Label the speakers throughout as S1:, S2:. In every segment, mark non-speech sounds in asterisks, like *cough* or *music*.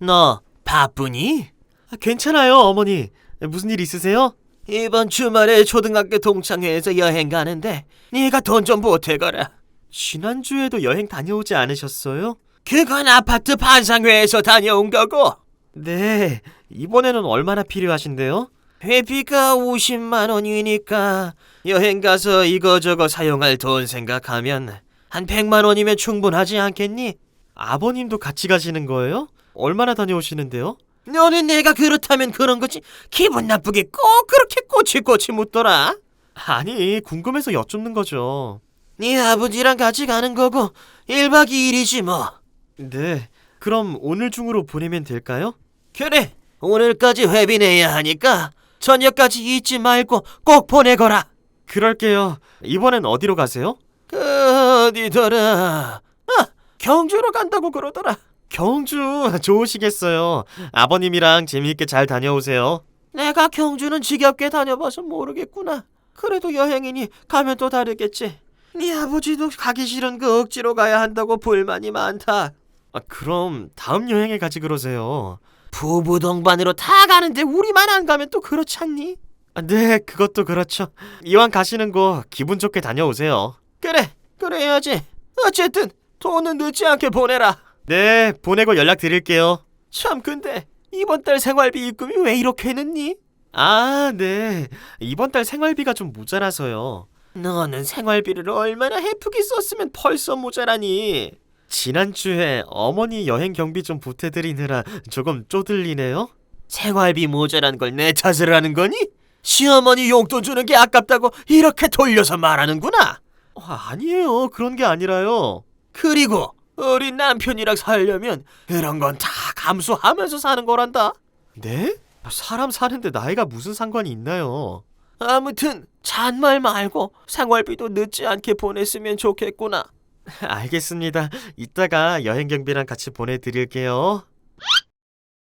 S1: 너 바쁘니?
S2: 아, 괜찮아요, 어머니. 무슨 일 있으세요?
S1: 이번 주말에 초등학교 동창회에서 여행 가는데 네가 돈 좀 보태거라.
S2: 지난주에도 여행 다녀오지 않으셨어요?
S1: 그건 아파트 반상회에서 다녀온 거고
S2: 네. 이번에는 얼마나 필요하신데요?
S1: 회비가 50만 원이니까 여행 가서 이거저거 사용할 돈 생각하면 한 100만 원이면 충분하지 않겠니?
S2: 아버님도 같이 가시는 거예요? 얼마나 다녀오시는데요?
S1: 너는 내가 그렇다면 그런 거지 기분 나쁘게 꼭 그렇게 꼬치꼬치 묻더라.
S2: 아니, 궁금해서 여쭙는 거죠.
S1: 네 아버지랑 같이 가는 거고 1박 2일이지 뭐.
S2: 네. 그럼 오늘 중으로 보내면 될까요?
S1: 그래 오늘까지 회비 내야 하니까 저녁까지 잊지 말고 꼭 보내거라.
S2: 그럴게요. 이번엔 어디로 가세요?
S1: 그 어디더라? 아 경주로 간다고 그러더라.
S2: 경주 *laughs* 좋으시겠어요. 아버님이랑 재미있게 잘 다녀오세요.
S1: 내가 경주는 지겹게 다녀봐서 모르겠구나. 그래도 여행이니 가면 또 다르겠지. 네 아버지도 가기 싫은 그 억지로 가야 한다고 불만이 많다.
S2: 아, 그럼 다음 여행에 가지 그러세요.
S1: 부부 동반으로 다 가는데 우리만 안 가면 또 그렇지 않니?
S2: 아, 네, 그것도 그렇죠. 이왕 가시는 거 기분 좋게 다녀오세요.
S1: 그래, 그래야지. 어쨌든 돈은 늦지 않게 보내라.
S2: 네, 보내고 연락 드릴게요.
S1: 참 근데 이번 달 생활비 입금이 왜 이렇게 늦니?
S2: 아, 네. 이번 달 생활비가 좀 모자라서요.
S1: 너는 생활비를 얼마나 헤프게 썼으면 벌써 모자라니.
S2: 지난주에 어머니 여행 경비 좀 보태드리느라 조금 쪼들리네요.
S1: 생활비 모자란 걸 내 탓을 하는 거니? 시어머니 용돈 주는 게 아깝다고 이렇게 돌려서 말하는구나.
S2: 어, 아니에요. 그런 게 아니라요.
S1: 그리고 우리 남편이랑 살려면 이런 건 다 감수하면서 사는 거란다.
S2: 네? 사람 사는데 나이가 무슨 상관이 있나요?
S1: 아무튼 잔말 말고 생활비도 늦지 않게 보냈으면 좋겠구나. *laughs*
S2: 알겠습니다. 이따가 여행 경비랑 같이 보내드릴게요.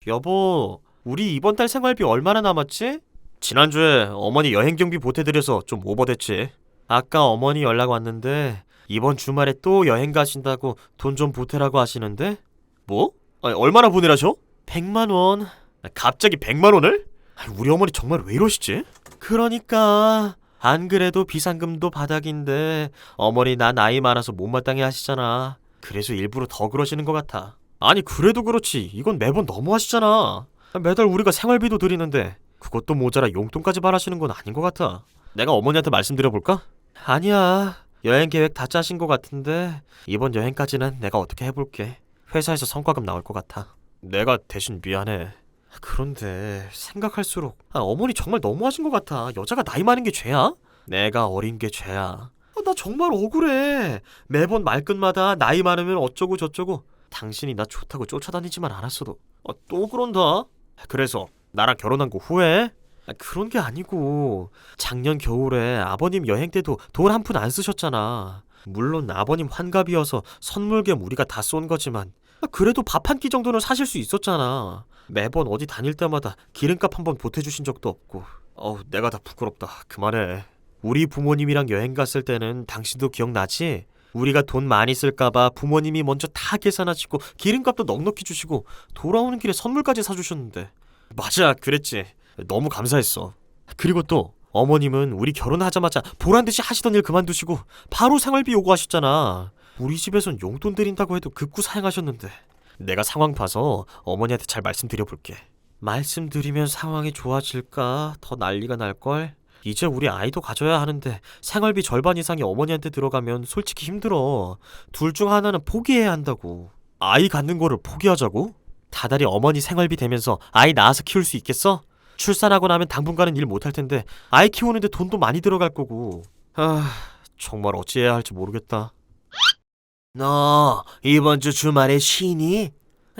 S2: 여보, 우리 이번 달 생활비 얼마나 남았지? 지난주에 어머니 여행 경비 보태드려서 좀 오버됐지. 아까 어머니 연락 왔는데 이번 주말에 또 여행 가신다고 돈 좀 보태라고 하시는데? 뭐? 아니, 얼마나 보내라셔? 100만 원. 아, 갑자기 100만 원을? 우리 어머니 정말 왜 이러시지? 그러니까 안 그래도 비상금도 바닥인데 어머니 나 나이 많아서 못마땅해 하시잖아. 그래서 일부러 더 그러시는 것 같아. 아니 그래도 그렇지 이건 매번 너무 하시잖아. 매달 우리가 생활비도 드리는데 그것도 모자라 용돈까지 바라시는 건 아닌 것 같아. 내가 어머니한테 말씀드려볼까? 아니야. 여행 계획 다 짜신 것 같은데 이번 여행까지는 내가 어떻게 해볼게. 회사에서 성과금 나올 것 같아. 내가 대신 미안해. 그런데 생각할수록 아, 어머니 정말 너무하신 것 같아. 여자가 나이 많은 게 죄야? 내가 어린 게 죄야. 아, 나 정말 억울해. 매번 말끝마다 나이 많으면 어쩌고 저쩌고. 당신이 나 좋다고 쫓아다니지만 않았어도 아, 또 그런다. 그래서 나랑 결혼한 거 후회해? 아, 그런 게 아니고 작년 겨울에 아버님 여행 때도 돈 한 푼 안 쓰셨잖아. 물론 아버님 환갑이어서 선물 겸 우리가 다 쏜 거지만 아, 그래도 밥 한 끼 정도는 사실 수 있었잖아. 매번 어디 다닐 때마다 기름값 한 번 보태주신 적도 없고. 어우, 내가 다 부끄럽다. 그만해. 우리 부모님이랑 여행 갔을 때는 당신도 기억나지? 우리가 돈 많이 쓸까봐 부모님이 먼저 다 계산하시고 기름값도 넉넉히 주시고 돌아오는 길에 선물까지 사주셨는데. 맞아, 그랬지. 너무 감사했어. 그리고 또 어머님은 우리 결혼하자마자 보란 듯이 하시던 일 그만두시고 바로 생활비 요구하셨잖아. 우리 집에선 용돈 드린다고 해도 극구 사양하셨는데 내가 상황 봐서 어머니한테 잘 말씀드려 볼게. 말씀드리면 상황이 좋아질까? 더 난리가 날 걸? 이제 우리 아이도 가져야 하는데 생활비 절반 이상이 어머니한테 들어가면 솔직히 힘들어. 둘 중 하나는 포기해야 한다고. 아이 갖는 거를 포기하자고? 다달이 어머니 생활비 되면서 아이 낳아서 키울 수 있겠어? 출산하고 나면 당분간은 일 못할 텐데 아이 키우는데 돈도 많이 들어갈 거고. 아, 정말 어찌해야 할지 모르겠다.
S1: 너 이번 주 주말에 쉬니?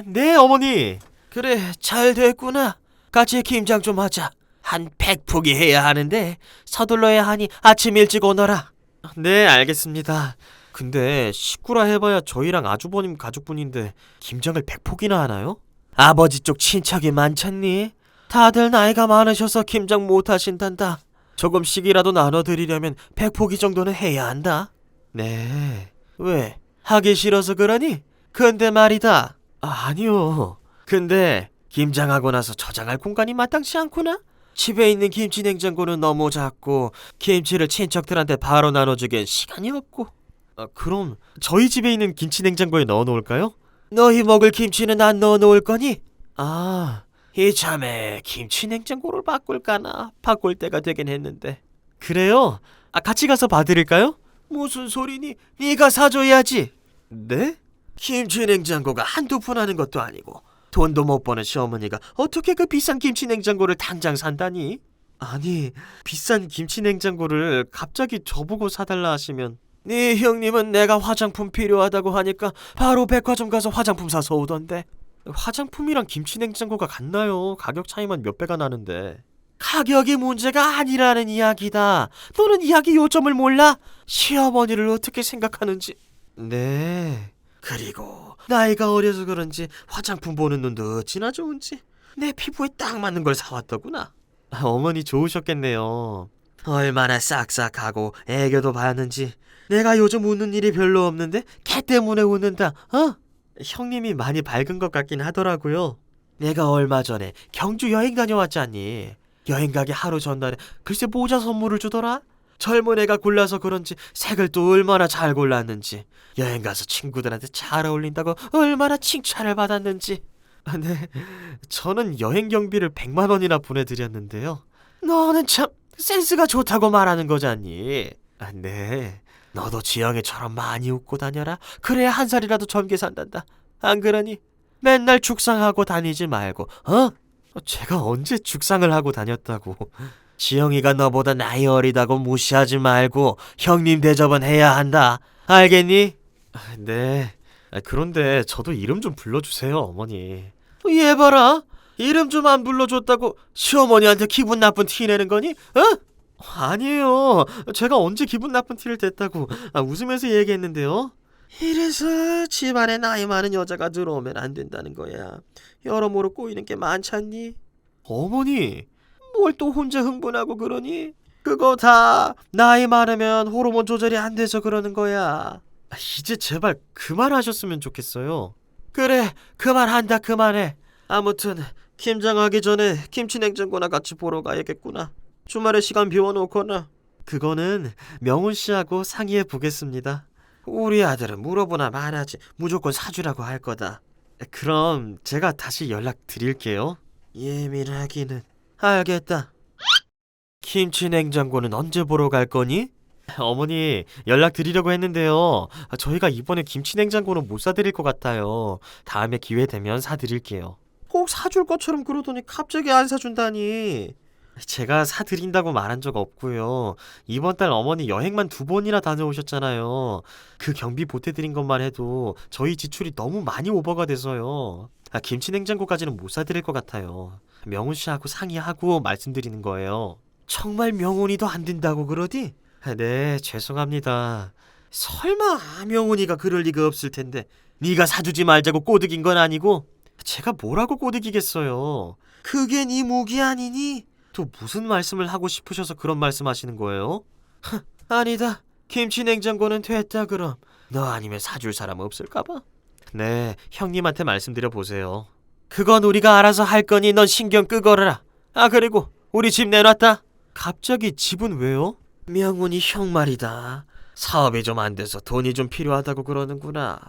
S2: 네, 어머니.
S1: 그래 잘 됐구나. 같이 김장 좀 하자. 한 백포기 해야 하는데 서둘러야 하니 아침 일찍 오너라.
S2: 네, 알겠습니다. 근데 식구라 해봐야 저희랑 아주버님 가족분인데 김장을 100폭이나 하나요?
S1: 아버지 쪽 친척이 많잖니? 다들 나이가 많으셔서 김장 못 하신단다. 조금씩이라도 나눠드리려면 백포기 정도는 해야 한다.
S2: 네.
S1: 왜? 하기 싫어서 그러니? 근데 말이다.
S2: 아, 아니요.
S1: 근데 김장하고 나서 저장할 공간이 마땅치 않구나. 집에 있는 김치 냉장고는 너무 작고 김치를 친척들한테 바로 나눠주기엔 시간이 없고
S2: 아, 그럼 저희 집에 있는 김치 냉장고에 넣어 놓을까요?
S1: 너희 먹을 김치는 안 넣어 놓을 거니? 아, 이참에 김치 냉장고를 바꿀까나 바꿀 때가 되긴 했는데
S2: 그래요? 아, 같이 가서 봐드릴까요?
S1: 무슨 소리니? 네가 사줘야지.
S2: 네?
S1: 김치 냉장고가 한두 푼 하는 것도 아니고 돈도 못 버는 시어머니가 어떻게 그 비싼 김치 냉장고를 당장 산다니?
S2: 아니, 비싼 김치 냉장고를 갑자기 저보고 사달라 하시면
S1: 네 형님은 내가 화장품 필요하다고 하니까 바로 백화점 가서 화장품 사서 오던데
S2: 화장품이랑 김치 냉장고가 같나요? 가격 차이만 몇 배가 나는데.
S1: 가격이 문제가 아니라는 이야기다. 너는 이야기 요점을 몰라? 시어머니를 어떻게 생각하는지.
S2: 네.
S1: 그리고 나이가 어려서 그런지 화장품 보는 눈도 어찌나 좋은지 내 피부에 딱 맞는 걸 사왔더구나.
S2: 아, 어머니 좋으셨겠네요.
S1: 얼마나 싹싹하고 애교도 많은지 내가 요즘 웃는 일이 별로 없는데 걔 때문에 웃는다. 어?
S2: 형님이 많이 밝은 것 같긴 하더라고요.
S1: 내가 얼마 전에 경주 여행 다녀왔잖니. 여행 가기 하루 전날에 글쎄 모자 선물을 주더라. 젊은 애가 골라서 그런지 색을 또 얼마나 잘 골랐는지 여행 가서 친구들한테 잘 어울린다고 얼마나 칭찬을 받았는지
S2: 아, 네. 저는 여행 경비를 100만 원이나 보내드렸는데요.
S1: 너는 참 센스가 좋다고 말하는 거잖니.
S2: 아, 네.
S1: 너도 지영이처럼 많이 웃고 다녀라. 그래야 한 살이라도 젊게 산단다. 안 그러니? 맨날 죽상하고 다니지 말고, 어?
S2: 제가 언제 죽상을 하고 다녔다고.
S1: 지영이가 너보다 나이 어리다고 무시하지 말고 형님 대접은 해야 한다. 알겠니?
S2: 아, 네. 아, 그런데 저도 이름 좀 불러주세요, 어머니.
S1: 얘 봐라. 이름 좀 안 불러줬다고 시어머니한테 기분 나쁜 티 내는 거니? 어?
S2: 아니에요. 제가 언제 기분 나쁜 티를 댔다고 아, 웃으면서 얘기했는데요.
S1: 이래서 집안에 나이 많은 여자가 들어오면 안 된다는 거야. 여러모로 꼬이는 게 많잖니?
S2: 어머니,
S1: 뭘 또 혼자 흥분하고 그러니? 그거 다 나이 많으면 호르몬 조절이 안 돼서 그러는 거야.
S2: 아, 이제 제발 그만하셨으면 좋겠어요.
S1: 그래, 그만한다, 그만해. 아무튼 김장하기 전에 김치 냉장고나 같이 보러 가야겠구나. 주말에 시간 비워놓거나.
S2: 그거는 명훈 씨하고 상의해 보겠습니다.
S1: 우리 아들은 물어보나 말하지 무조건 사주라고 할 거다.
S2: 그럼 제가 다시 연락 드릴게요.
S1: 예민하기는 알겠다. 김치 냉장고는 언제 보러 갈 거니?
S2: 어머니 연락 드리려고 했는데요. 아, 저희가 이번에 김치 냉장고는 못 사드릴 것 같아요. 다음에 기회 되면 사드릴게요.
S1: 꼭 사줄 것처럼 그러더니 갑자기 안 사준다니.
S2: 제가 사드린다고 말한 적 없고요. 이번 달 어머니 여행만 두 번이나 다녀오셨잖아요. 그 경비 보태드린 것만 해도 저희 지출이 너무 많이 오버가 돼서요. 아, 김치 냉장고까지는 못 사드릴 것 같아요. 명훈 씨하고 상의하고 말씀드리는 거예요.
S1: 정말 명훈이도 안 된다고 그러디?
S2: 아, 네, 죄송합니다.
S1: 설마 명훈이가 그럴 리가 없을 텐데 네가 사주지 말자고 꼬드긴 건 아니고
S2: 제가 뭐라고 꼬드기겠어요.
S1: 그게 네 무기 아니니?
S2: 또 무슨 말씀을 하고 싶으셔서 그런 말씀하시는 거예요? *laughs*
S1: 아니다. 김치 냉장고는 됐다 그럼. 너 아니면 사줄 사람 없을까봐.
S2: 네, 형님한테 말씀드려 보세요.
S1: 그건 우리가 알아서 할 거니 넌 신경 끄거라. 아 그리고 우리 집 내놨다.
S2: 갑자기 집은 왜요?
S1: 명훈이 형 말이다. 사업이 좀 안 돼서 돈이 좀 필요하다고 그러는구나.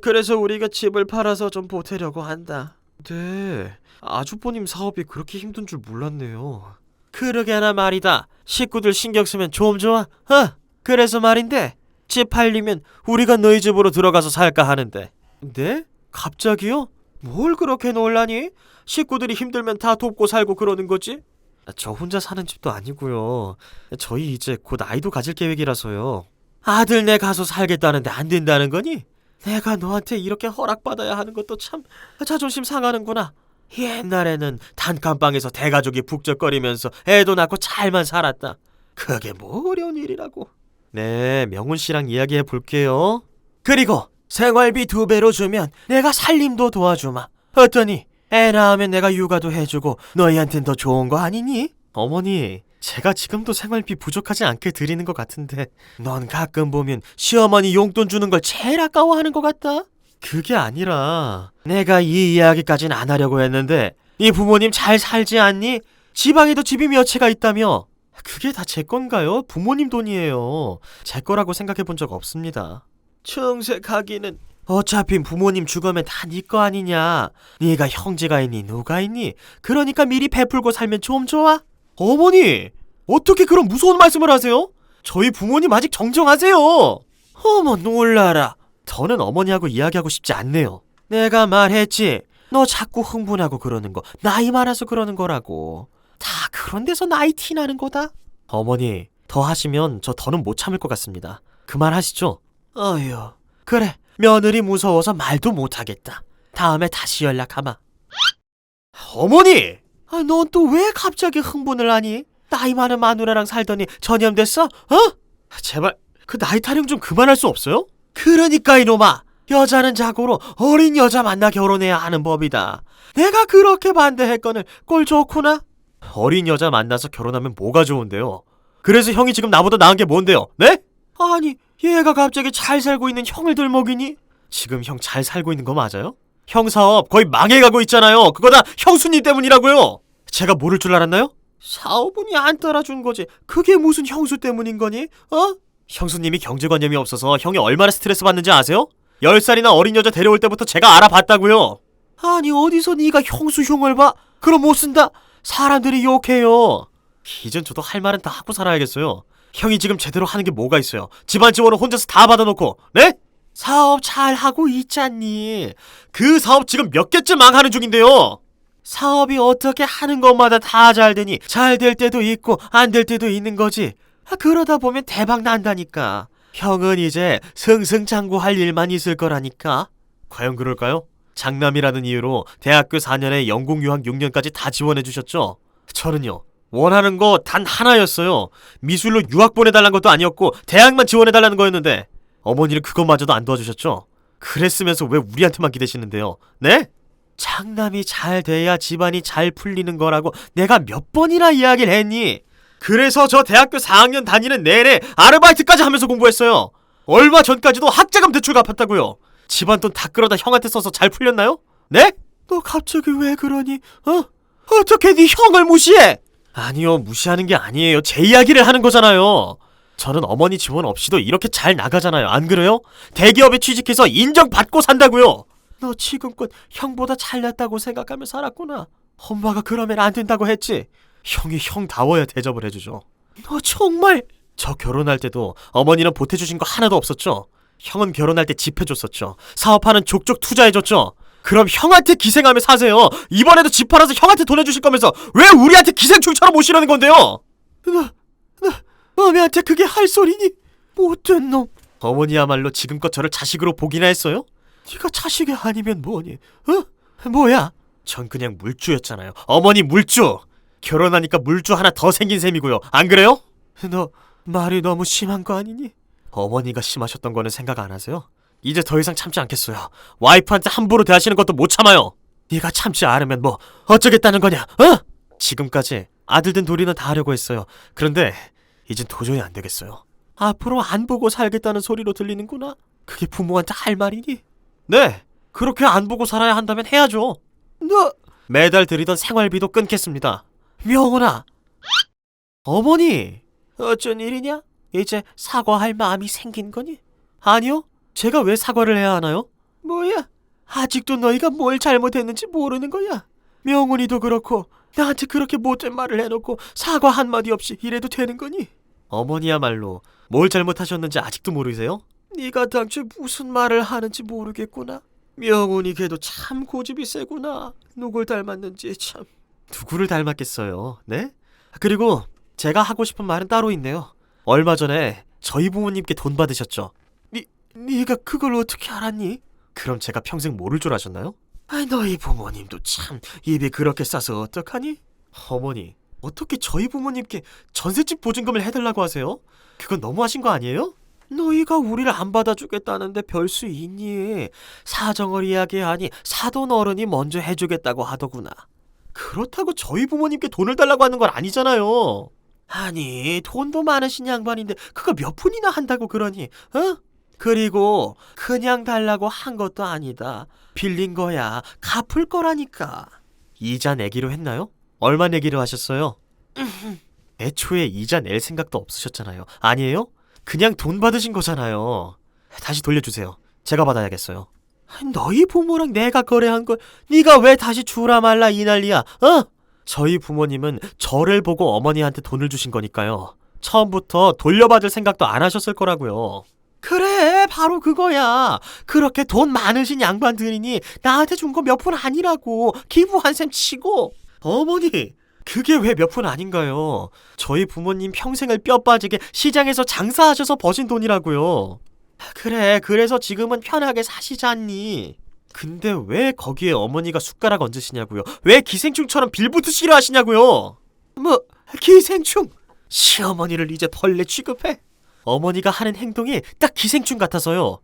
S1: 그래서 우리가 집을 팔아서 좀 보태려고 한다.
S2: 네, 아주버님 사업이 그렇게 힘든 줄 몰랐네요.
S1: 그러게나 말이다. 식구들 신경 쓰면 좀 좋아. 어? 그래서 말인데 집 팔리면 우리가 너희 집으로 들어가서 살까 하는데.
S2: 네? 갑자기요?
S1: 뭘 그렇게 놀라니? 식구들이 힘들면 다 돕고 살고 그러는 거지.
S2: 아, 저 혼자 사는 집도 아니고요. 저희 이제 곧 아이도 가질 계획이라서요.
S1: 아들네 가서 살겠다는데 안 된다는 거니? 내가 너한테 이렇게 허락받아야 하는 것도 참 자존심 상하는구나. 옛날에는 단칸방에서 대가족이 북적거리면서 애도 낳고 잘만 살았다. 그게 뭐 어려운 일이라고.
S2: 네, 명훈 씨랑 이야기해 볼게요.
S1: 그리고 생활비 두 배로 주면 내가 살림도 도와주마. 어떠니? 애 낳으면 내가 육아도 해주고 너희한텐 더 좋은 거 아니니?
S2: 어머니, 제가 지금도 생활비 부족하지 않게 드리는 것 같은데
S1: 넌 가끔 보면 시어머니 용돈 주는 걸 제일 아까워하는 것 같다. 그게 아니라 내가 이 이야기까진 안 하려고 했는데 네 부모님 잘 살지 않니? 지방에도 집이 몇 채가 있다며? 그게 다 제 건가요? 부모님 돈이에요. 제 거라고 생각해 본 적 없습니다. 청색하기는 어차피 부모님 죽으면 다 네 거 아니냐? 네가 형제가 있니 누가 있니? 그러니까 미리 베풀고 살면 좀 좋아? 어머니 어떻게 그런 무서운 말씀을 하세요? 저희 부모님 아직 정정하세요. 어머 놀라라 저는 어머니하고 이야기하고 싶지 않네요. 내가 말했지. 너 자꾸 흥분하고 그러는 거 나이 많아서 그러는 거라고. 다 그런 데서 나이 티 나는 거다. 어머니 더 하시면 저 더는 못 참을 것 같습니다. 그만하시죠. 어휴 그래 며느리 무서워서 말도 못 하겠다. 다음에 다시 연락하마. 어머니! 아, 넌 또 왜 갑자기 흥분을 하니? 나이 많은 마누라랑 살더니 전염됐어? 어? 제발 그 나이 타령 좀 그만할 수 없어요? 그러니까 이놈아 여자는 자고로 어린 여자 만나 결혼해야 하는 법이다 내가 그렇게 반대했거늘 꼴 좋구나 어린 여자 만나서 결혼하면 뭐가 좋은데요 그래서 형이 지금 나보다 나은 게 뭔데요 네? 아니 얘가 갑자기 잘 살고 있는 형을 들먹이니 지금 형 잘 살고 있는 거 맞아요? 형 사업 거의 망해가고 있잖아요 그거 다 형수님 때문이라고요 제가 모를 줄 알았나요? 사업은이 안 따라준 거지 그게 무슨 형수 때문인 거니? 어? 형수님이 경제관념이 없어서 형이 얼마나 스트레스 받는지 아세요? 10살이나 어린 여자 데려올 때부터 제가 알아봤다고요. 아니 어디서 네가 형수 흉을 봐? 그럼 못 쓴다. 사람들이 욕해요. 이젠 저도 할 말은 다 하고 살아야겠어요. 형이 지금 제대로 하는 게 뭐가 있어요? 집안 지원을 혼자서 다 받아놓고, 네? 사업 잘 하고 있잖니. 그 사업 지금 몇 개째 망하는 중인데요. 사업이 어떻게 하는 것마다 다 잘 되니 잘 될 때도 있고 안 될 때도 있는 거지. 아, 그러다 보면 대박 난다니까. 형은 이제 승승장구할 일만 있을 거라니까. 과연 그럴까요? 장남이라는 이유로 대학교 4년에 영국 유학 6년까지 다 지원해 주셨죠. 저는요. 원하는 거 단 하나였어요. 미술로 유학 보내달라는 것도 아니었고 대학만 지원해달라는 거였는데 어머니는 그것마저도 안 도와주셨죠. 그랬으면서 왜 우리한테만 기대시는데요? 네? 장남이 잘 돼야 집안이 잘 풀리는 거라고 내가 몇 번이나 이야기를 했니? 그래서 저 대학교 4학년 다니는 내내 아르바이트까지 하면서 공부했어요. 얼마 전까지도 학자금 대출 갚았다고요. 집안 돈 다 끌어다 형한테 써서 잘 풀렸나요? 네? 너 갑자기 왜 그러니? 어? 어떻게 네 형을 무시해? 아니요, 무시하는 게 아니에요. 제 이야기를 하는 거잖아요. 저는 어머니 지원 없이도 이렇게 잘 나가잖아요. 안 그래요? 대기업에 취직해서 인정받고 산다고요. 너 지금껏 형보다 잘났다고 생각하며 살았구나. 엄마가 그러면 안 된다고 했지. 형이 형다워야 대접을 해주죠. 너 정말 저 결혼할 때도 어머니는 보태주신 거 하나도 없었죠. 형은 결혼할 때 집 해줬었죠. 사업하는 족족 투자해줬죠. 그럼 형한테 기생하며 사세요. 이번에도 집 팔아서 형한테 돈 해주실 거면서 왜 우리한테 기생충처럼 오시려는 건데요? 나, 나, 어미한테 그게 할 소리니? 못된 놈. 어머니야말로 지금껏 저를 자식으로 보기나 했어요? 네가 자식이 아니면 뭐니? 어? 뭐야? 전 그냥 물주였잖아요. 어머니 물주. 결혼하니까 물주 하나 더 생긴 셈이고요. 안 그래요? 너 말이 너무 심한 거 아니니? 어머니가 심하셨던 거는 생각 안 하세요? 이제 더 이상 참지 않겠어요. 와이프한테 함부로 대하시는 것도 못 참아요. 네가 참지 않으면 뭐 어쩌겠다는 거냐? 어? 지금까지 아들 된 도리는 다 하려고 했어요. 그런데 이젠 도저히 안 되겠어요. 앞으로 안 보고 살겠다는 소리로 들리는구나. 그게 부모한테 할 말이니? 네. 그렇게 안 보고 살아야 한다면 해야죠. 너 매달 드리던 생활비도 끊겠습니다. 명훈아. 어머니. 어쩐 일이냐? 이제 사과할 마음이 생긴 거니? 아니요. 제가 왜 사과를 해야 하나요? 뭐야? 아직도 너희가 뭘 잘못했는지 모르는 거야. 명훈이도 그렇고 나한테 그렇게 못된 말을 해놓고 사과 한마디 없이 이래도 되는 거니? 어머니야말로 뭘 잘못하셨는지 아직도 모르세요? 네가 당최 무슨 말을 하는지 모르겠구나. 명훈이 걔도 참 고집이 세구나. 누굴 닮았는지 참. 누구를 닮았겠어요? 네? 그리고 제가 하고 싶은 말은 따로 있네요. 얼마 전에 저희 부모님께 돈 받으셨죠? 니, 네가 그걸 어떻게 알았니? 그럼 제가 평생 모를 줄 아셨나요? 아, 너희 부모님도 참 입이 그렇게 싸서 어떡하니? 어머니, 어떻게 저희 부모님께 전셋집 보증금을 해달라고 하세요? 그건 너무하신 거 아니에요? 너희가 우리를 안 받아주겠다는데 별 수 있니? 사정을 이야기하니 사돈 어른이 먼저 해주겠다고 하더구나. 그렇다고 저희 부모님께 돈을 달라고 하는 건 아니잖아요. 아니, 돈도 많으신 양반인데 그거 몇 푼이나 한다고 그러니? 어? 그리고 그냥 달라고 한 것도 아니다. 빌린 거야. 갚을 거라니까.
S2: 이자 내기로 했나요? 얼마 내기로 하셨어요? 애초에 이자 낼 생각도 없으셨잖아요. 아니에요? 그냥 돈 받으신 거잖아요. 다시 돌려주세요. 제가 받아야겠어요.
S1: 너희 부모랑 내가 거래한 걸 네가 왜 다시 주라 말라 이 난리야? 어?
S2: 저희 부모님은 저를 보고 어머니한테 돈을 주신 거니까요. 처음부터 돌려받을 생각도 안 하셨을 거라고요.
S1: 그래 바로 그거야 그렇게 돈 많으신 양반들이니 나한테 준 거 몇 푼 아니라고 기부한 셈 치고
S2: 어머니, 그게 왜 몇 푼 아닌가요? 저희 부모님 평생을 뼈 빠지게 시장에서 장사하셔서 버신 돈이라고요.
S1: 그래 그래서 지금은 편하게 사시잖니
S2: 근데 왜 거기에 어머니가 숟가락 얹으시냐고요? 왜 기생충처럼 빌붙으시려 하시냐고요?
S1: 뭐 기생충 시어머니를 이제 벌레 취급해
S2: 어머니가 하는 행동이 딱 기생충 같아서요.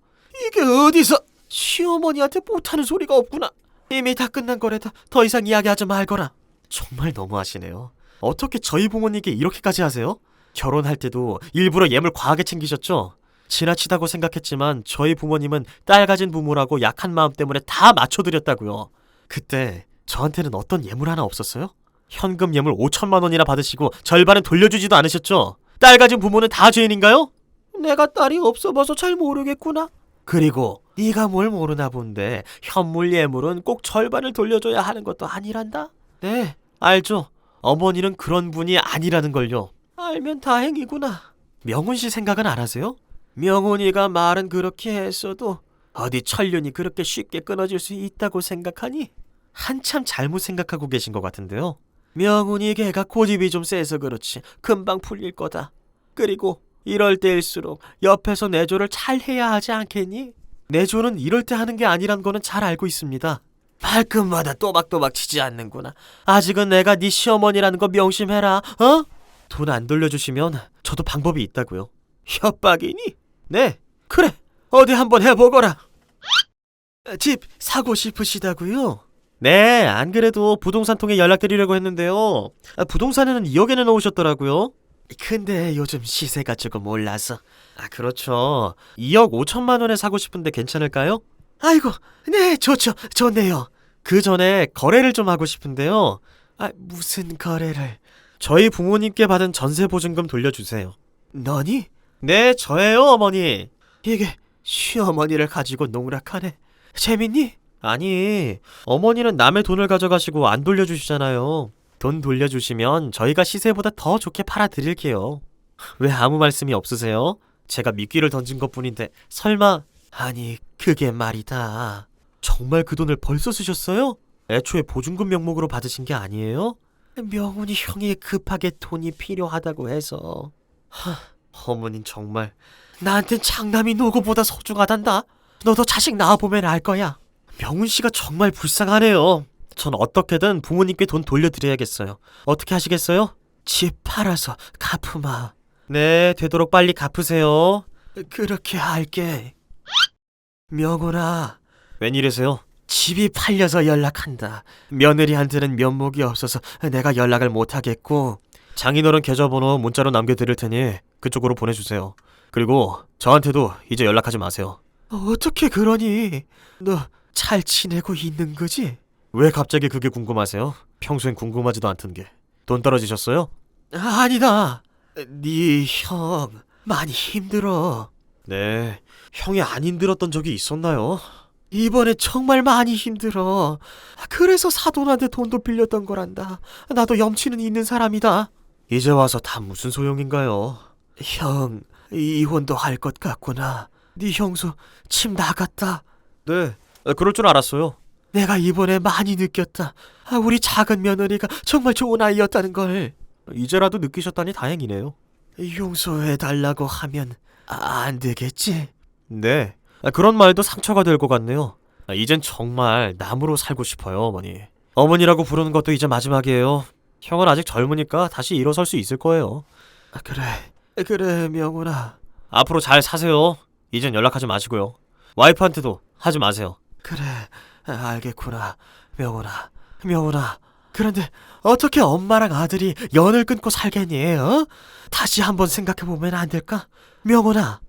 S1: 이게 어디서 시어머니한테 못하는 소리가 없구나 이미 다 끝난 거래다 더 이상 이야기하지 말거라
S2: 정말 너무하시네요. 어떻게 저희 부모님께 이렇게까지 하세요? 결혼할 때도 일부러 예물 과하게 챙기셨죠? 지나치다고 생각했지만 저희 부모님은 딸 가진 부모라고 약한 마음 때문에 다 맞춰드렸다고요. 그때 저한테는 어떤 예물 하나 없었어요? 현금 예물 5천만 원이나 받으시고 절반은 돌려주지도 않으셨죠? 딸 가진 부모는 다 죄인인가요?
S1: 내가 딸이 없어 봐서 잘 모르겠구나 그리고 네가 뭘 모르나 본데 현물 예물은 꼭 절반을 돌려줘야 하는 것도 아니란다
S2: 네, 알죠. 어머니는 그런 분이 아니라는 걸요.
S1: 알면 다행이구나
S2: 명훈 씨 생각은 안 하세요?
S1: 명훈이가 말은 그렇게 했어도 어디 천륜이 그렇게 쉽게 끊어질 수 있다고 생각하니?
S2: 한참 잘못 생각하고 계신 것 같은데요.
S1: 명훈이 걔가 고집이 좀 세서 그렇지 금방 풀릴 거다. 그리고 이럴 때일수록 옆에서 내조를 잘 해야 하지 않겠니?
S2: 내조는 이럴 때 하는 게 아니란 거는 잘 알고 있습니다.
S1: 발끝마다 또박또박 치지 않는구나. 아직은 내가 네 시어머니라는 거 명심해라. 어?
S2: 돈 안 돌려주시면 저도 방법이 있다고요.
S1: 협박이니?
S2: 네,
S1: 그래. 어디 한번 해보거라. 집 사고 싶으시다고요?
S2: 네, 안 그래도 부동산 통해 연락드리려고 했는데요. 아, 부동산에는 2억에는 넣으셨더라고요.
S1: 근데 요즘 시세가 조금 올라서.
S2: 아, 그렇죠. 2억 5천만 원에 사고 싶은데 괜찮을까요?
S1: 아이고, 네, 좋죠. 좋네요.
S2: 그 전에 거래를 좀 하고 싶은데요.
S1: 아, 무슨 거래를?
S2: 저희 부모님께 받은 전세 보증금 돌려주세요.
S1: 너니?
S2: 네, 저예요, 어머니.
S1: 이게 시어머니를 가지고 농락하네. 재밌니?
S2: 아니, 어머니는 남의 돈을 가져가시고 안 돌려주시잖아요. 돈 돌려주시면 저희가 시세보다 더 좋게 팔아드릴게요. 왜 아무 말씀이 없으세요? 제가 미끼를 던진 것 뿐인데, 설마,
S1: 아니, 그게 말이다.
S2: 정말 그 돈을 벌써 쓰셨어요? 애초에 보증금 명목으로 받으신 게 아니에요?
S1: 명훈이 형이 급하게 돈이 필요하다고 해서.
S2: 어머닌 정말.
S1: 나한텐 장남이 노고보다 소중하단다. 너도 자식 낳아보면 알 거야.
S2: 명훈 씨가 정말 불쌍하네요. 전 어떻게든 부모님께 돈 돌려드려야겠어요. 어떻게 하시겠어요?
S1: 집 팔아서 갚으마.
S2: 네, 되도록 빨리 갚으세요.
S1: 그렇게 할게. 명훈아,
S2: 웬일이세요?
S1: 집이 팔려서 연락한다. 며느리한테는 면목이 없어서 내가 연락을 못하겠고
S2: 장인어른 계좌번호 문자로 남겨드릴 테니 그쪽으로 보내주세요. 그리고 저한테도 이제 연락하지 마세요.
S1: 어떻게 그러니? 너 잘 지내고 있는 거지?
S2: 왜 갑자기 그게 궁금하세요? 평소엔 궁금하지도 않던 게. 돈 떨어지셨어요?
S1: 아니다. 네 형 많이 힘들어.
S2: 네. 형이 안 힘들었던 적이 있었나요?
S1: 이번에 정말 많이 힘들어. 그래서 사돈한테 돈도 빌렸던 거란다. 나도 염치는 있는 사람이다.
S2: 이제 와서 다 무슨 소용인가요?
S1: 형, 이혼도 할 것 같구나. 네 형수 집 나갔다.
S2: 네. 그럴 줄 알았어요.
S1: 내가 이번에 많이 느꼈다. 아, 우리 작은 며느리가 정말 좋은 아이였다는 걸.
S2: 이제라도 느끼셨다니 다행이네요.
S1: 용서해 달라고 하면 아, 안 되겠지?
S2: 네. 그런 말도 상처가 될 것 같네요. 아, 이젠 정말 남으로 살고 싶어요, 어머니. 어머니라고 부르는 것도 이제 마지막이에요. 형은 아직 젊으니까 다시 일어설 수 있을 거예요.
S1: 아, 그래, 그래 명훈아.
S2: 앞으로 잘 사세요. 이젠 연락하지 마시고요. 와이프한테도 하지 마세요.
S1: 그래, 알겠구나. 명훈아, 명훈아. 그런데 어떻게 엄마랑 아들이 연을 끊고 살겠니? 어? 다시 한번 생각해 보면 안 될까? 명훈아,